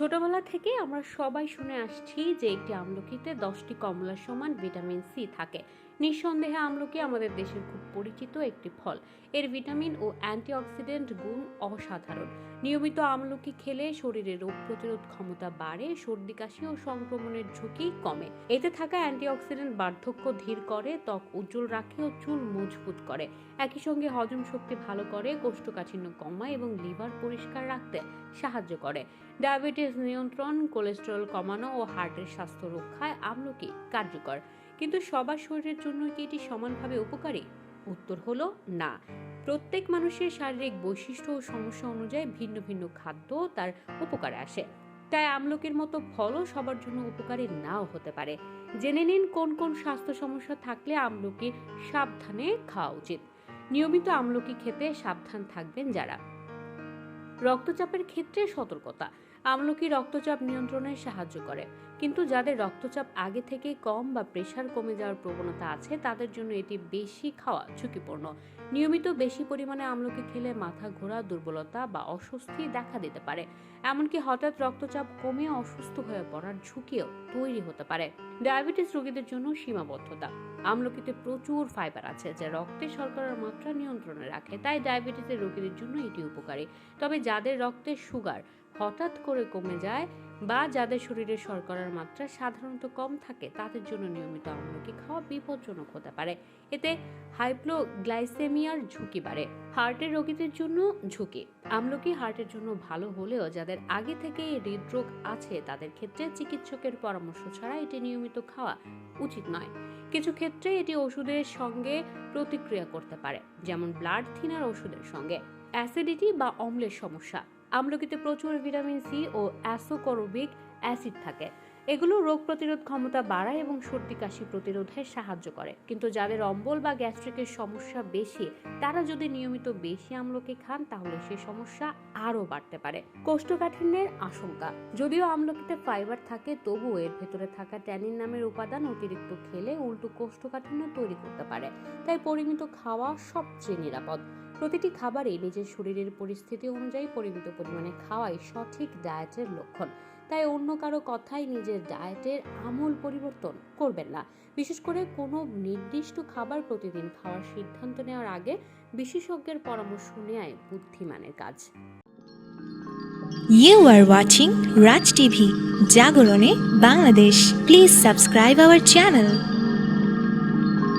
ছোটবেলা থেকে আমরা সবাই শুনে আসছি যে একটি আমলকিতে দশটি কমলার সমান ভিটামিন সি থাকে। নিঃসন্দেহে আমলকি আমাদের দেশের খুব পরিচিত একটি ফল। এর ভিটামিন ও অ্যান্টিঅক্সিডেন্ট গুণ অসাধারণ। নিয়মিত আমলকি খেলে শরীরে রোগ প্রতিরোধ ক্ষমতা বাড়ে, সর্দি কাশি ও সংক্রমণের ঝুঁকি কমে। এতে থাকা অ্যান্টিঅক্সিডেন্ট বার্ধক্য ধীর করে, ত্বক উজ্জ্বল রাখে ও চুল মজবুত করে। একই সঙ্গে হজম শক্তি ভালো করে, কোষ্ঠকাঠিন্য কমায় এবং লিভার পরিষ্কার রাখতে সাহায্য করে। ডায়াবেটিস নিয়ন্ত্রণ কোলেস্টেরল কমানো ও হার্টের স্বাস্থ্য রক্ষায় আমলকি কার্যকর। কিন্তু সবার শরীরের জন্য কি এটি সমানভাবে উপকারী? উত্তর হলো না। প্রত্যেক মানুষের শারীরিক বৈশিষ্ট্য ও সমস্যা অনুযায়ী ভিন্ন ভিন্ন খাদ্য তার উপকারে আসে। তাই আমলকির মতো ফলও সবার জন্য উপকারী নাও হতে পারে। জেনে নিন কোন কোন স্বাস্থ্য সমস্যা থাকলে আমলকি সাবধানে খাওয়া উচিত। নিয়মিত আমলকি খেতে সাবধান থাকবেন যারা। রক্তচাপের ক্ষেত্রে সতর্কতা। আমলকি রক্তচাপ নিয়ন্ত্রণে সাহায্য করে। কিন্তু যাদের রক্তচাপ আগে থেকে কম বা প্রেশার কমে যাওয়ার প্রবণতা আছে, তাদের জন্য এটি বেশি খাওয়া ঝুঁকিপূর্ণ। নিয়মিত বেশি পরিমাণে আমলকি খেলে মাথা ঘোরা, দুর্বলতা বা অস্বস্তি দেখা দিতে পারে। এমনকি হঠাৎ রক্তচাপ কমে অসুস্থ হয়ে পড়ার ঝুঁকিও তৈরি হতে পারে। ডায়াবেটিস রোগীদের জন্য সীমাবদ্ধতা। আমলকিতে প্রচুর ফাইবার আছে, যা রক্তে শর্করার মাত্রা নিয়ন্ত্রণে রাখে, তাই ডায়াবেটিসের রোগীদের জন্য এটি উপকারী। তবে যাদের রক্তে সুগার হঠাৎ করে কমে যায় বা যাদের শরীরে শর্করার মাত্রা সাধারণত কম থাকে, তাদের জন্য নিয়মিত আমলকি খাওয়া বিপজ্জনক হতে পারে। এতে হাইপ্লোগ্লাইসেমিয়ার ঝুঁকি বাড়ে। হার্টের রোগীদের জন্য ঝুঁকি। আমলকি হার্টের জন্য ভালো হলেও যাদের আগে থেকে হৃদরোগ আছে, তাদের ক্ষেত্রে চিকিৎসকের পরামর্শ ছাড়া এটি নিয়মিত খাওয়া উচিত নয়। কিছু ক্ষেত্রে এটি ওষুধের সঙ্গে প্রতিক্রিয়া করতে পারে, যেমন ব্লাড থিনার ওষুধের সঙ্গে। অ্যাসিডিটি বা অম্লের সমস্যা। আমলকিতে প্রচুর ভিটামিন সি ও অ্যাসোকরবিক অ্যাসিড থাকে। এগুলো রোগ প্রতিরোধ ক্ষমতা বাড়ায় এবং সর্দি, কাশি প্রতিরোধে সাহায্য করে। কিন্তু যাদের অম্বল বা গ্যাস্ট্রিকের সমস্যা বেশি, তারা যদি নিয়মিত বেশি আমলকি খান, তাহলে সে সমস্যা আরও বাড়তে পারে। কোষ্ঠকাঠিন্যের আশঙ্কা। যদিও আমলকিতে ফাইবার থাকে, তবুও এর ভেতরে থাকা ট্যানিন নামের উপাদান অতিরিক্ত খেলে উল্টো কোষ্ঠকাঠিন্য তৈরি করতে পারে। তাই পরিমিত খাওয়া সবচেয়ে নিরাপদ। প্রতিটি খাবারই নিজের শরীরের পরিস্থিতি অনুযায়ী পরিমিত পরিমাণে খাওয়াই সঠিক ডায়েটের লক্ষণ। তাই অন্য কারও কথাই নিজের ডায়েটের আমূল পরিবর্তন করবেন না। বিশেষ করে কোনো নির্দিষ্ট খাবার প্রতিদিন খাওয়ার সিদ্ধান্ত নেওয়ার আগে বিশেষজ্ঞের পরামর্শ নেয় বুদ্ধিমানের কাজ। You are watching Raj TV জাগরণে Bangladesh please subscribe our channel.